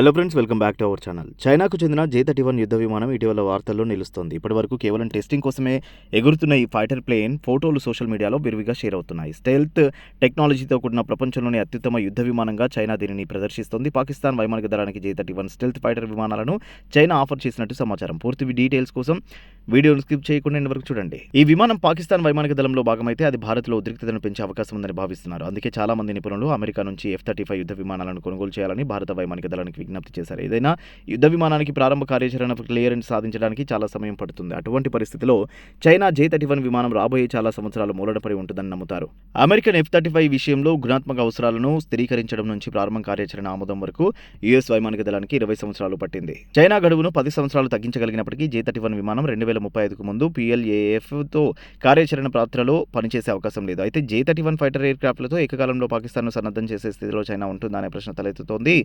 Hello friends welcome back to our channel చైనాకు చెందిన జే thirty one యుద్ధ విమానం ఇటీవల వార్తల్లో నిలుస్తోంది. ఇప్పటివరకు కేవలం టెస్టింగ్ కోసమే ఎగురుతున్న ఈ ఫైటర్ ప్లేన్ ఫోటోలు సోషల్ మీడియాలో విరివిగా షేర్ అవుతున్నాయి. స్టెల్త్ టెక్నాలజీతో కూడిన ప్రపంచంలోని అత్యుత్తమ యుద్ధ విమానంగా చైనా దీనిని ప్రదర్శిస్తోంది. పాకిస్తాన్ వైమానిక దళానికి J thirty one stealth fighter విమానాలను చైనా ఆఫర్ చేసినట్టు సమాచారం. పూర్తి డీటెయిల్స్ కోసం వీడియోను స్కిప్ చేయకుండా ఇంతవరకు వరకు చూడండి. ఈ విమానం పాకిస్తాన్ వైమానిక దళంలో భాగమైతే అది భారత్లో ఉద్రిక్తతను పెంచే అవకాశం ఉందని భావిస్తున్నారు. అందుకే చాలా మంది నిపుణులు అమెరికా నుంచి ఎఫ్ థర్టీ ఫైవ్ యుద్ధ విమానాలను కొనుగోలు చేయాలని భారత వైమానిక దళానికి విజ్ఞప్తి చేశారు. ఏదైనా యుద్ధ విమానానికి ప్రారంభ కార్యాచరణ క్లియరెన్స్ సాధించడానికి చాలా సమయం పడుతుంది. అటువంటి పరిస్థితిలో చైనా జే థర్టీ వన్ విమానం రాబోయే చాలా సంవత్సరాలు మూలడపడి ఉంటుందని నమ్ముతారు. అమెరికన్ ఎఫ్ థర్టీ ఫైవ్ విషయంలో గుణాత్మక అవసరాలను స్థిరీకరించడం నుంచి ప్రారంభ కార్యాచరణ ఆమోదం వరకు యుఎస్ వైమానిక దళానికి ఇరవై సంవత్సరాలు పట్టింది. చైనా గడువును పది సంవత్సరాలు తగ్గించగలిగినప్పటికీ జే థర్టీ వన్ విమానం రెండు వేల ముప్పై ఐదుకు ముందు పిఎల్ఏఎఫ్తో కార్యాచరణ పాత్రలో పనిచేసే అవకాశం లేదు. అయితే జే థర్టీ వన్ ఫైటర్ ఎయిర్ క్రాఫ్ట్లతో ఏకకాలంలో పాకిస్తాన్ను సన్నద్ధం చేసే స్థితిలో చైనా ఉంటుందా అనే ప్రశ్న తలెత్తుతోంది.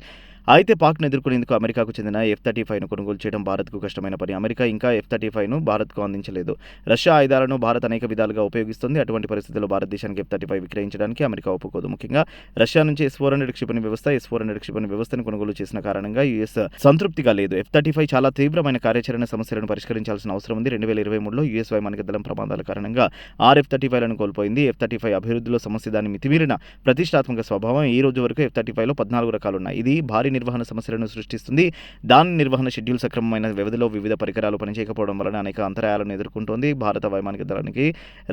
అయితే పాక్ను ఎదుర్కొనేందుకు అమెరికాకు చెందిన ఎఫ్ థర్టీ ఫైవ్ను కొనుగోలు చేయడం భారత్కు కష్టమైన పని. అమెరికా ఇంకా ఎఫ్ థర్టీ ఫైవ్ను భారత్కు అందించలేదు. రష్యా ఆయుధాలను భారత్ అనేక విధాలుగా ఉపయోగిస్తుంది. అటువంటి పరిస్థితుల్లో భారతదేశానికి ఎఫ్ థర్టీ ఫైవ్ విక్రయించడానికి అమెరికా ఒప్పుకోదు. ముఖ్యంగా రష్యా నుంచి ఎస్ ఫోర్ హండ్రెడ్ క్షిపణి వ్యవస్థ ఎస్ ఫోర్ హండ్రెడ్ క్షిపణి వ్యవస్థను కొనుగోలు చేసిన కారణంగా యుఎస్ సంతృప్తిగా లేదు. ఎఫ్ థర్టీ ఫైవ్ చాలా తీవ్రమైన కార్యాచరణ సమస్యలను పరిష్కరించాల్సిన అవసరం ఉంది. రెండు వేల ఇరవై మూడులో యుఎస్ వైమానిక దళం ప్రమాదాల కారణంగా ఆర్ ఎఫ్ థర్టీ ఫైవ్లను కోల్పోయింది. ఎఫ్ థర్టీ ఫైవ్ అభివృద్ధిలో సమస్య దాని మితిమీరిన ప్రతిష్టాత్మక స్వభావం ఈ రోజు వరకు ఎఫ్ థర్టీ ఫైవ్లో పద్నాలుగు రకాలు ఉన్నాయి ఇది భారీ నిర్వహణ సమస్యలను సృష్టిస్తుంది. దాని నిర్వహణ షెడ్యూల్ సక్రమమైన వ్యవధిలో వివిధ పరికరాలు పనిచేయకపోవడం వలన అనేక అంతరాయాలను ఎదుర్కొంటోంది. భారత వైమానిక దళానికి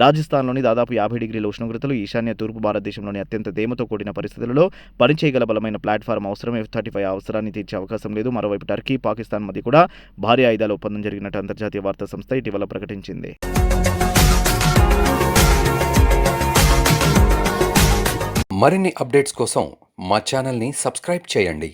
రాజస్థాన్లోని దాదాపు యాభై డిగ్రీల ఉష్ణోగ్రతలు ఈశాన్య తూర్పు భారతదేశంలోని అత్యంత తేమతో కూడిన పరిస్థితులలో పనిచేయగల బలమైన ప్లాట్ఫామ్ అవసరం ఎఫ్ థర్టీ ఫైవ్ అవసరాన్ని తీర్చే అవకాశం లేదు. మరోవైపు టర్కీ పాకిస్తాన్ మధ్య కూడా భారీ ఆయుధాల ఒప్పందం జరిగినట్టు అంతర్జాతీయ వార్తా సంస్థ ఇటీవల ప్రకటించింది. మరిన్ని అప్డేట్స్ కోసం మా ఛానల్ని సబ్స్క్రైబ్ చేయండి.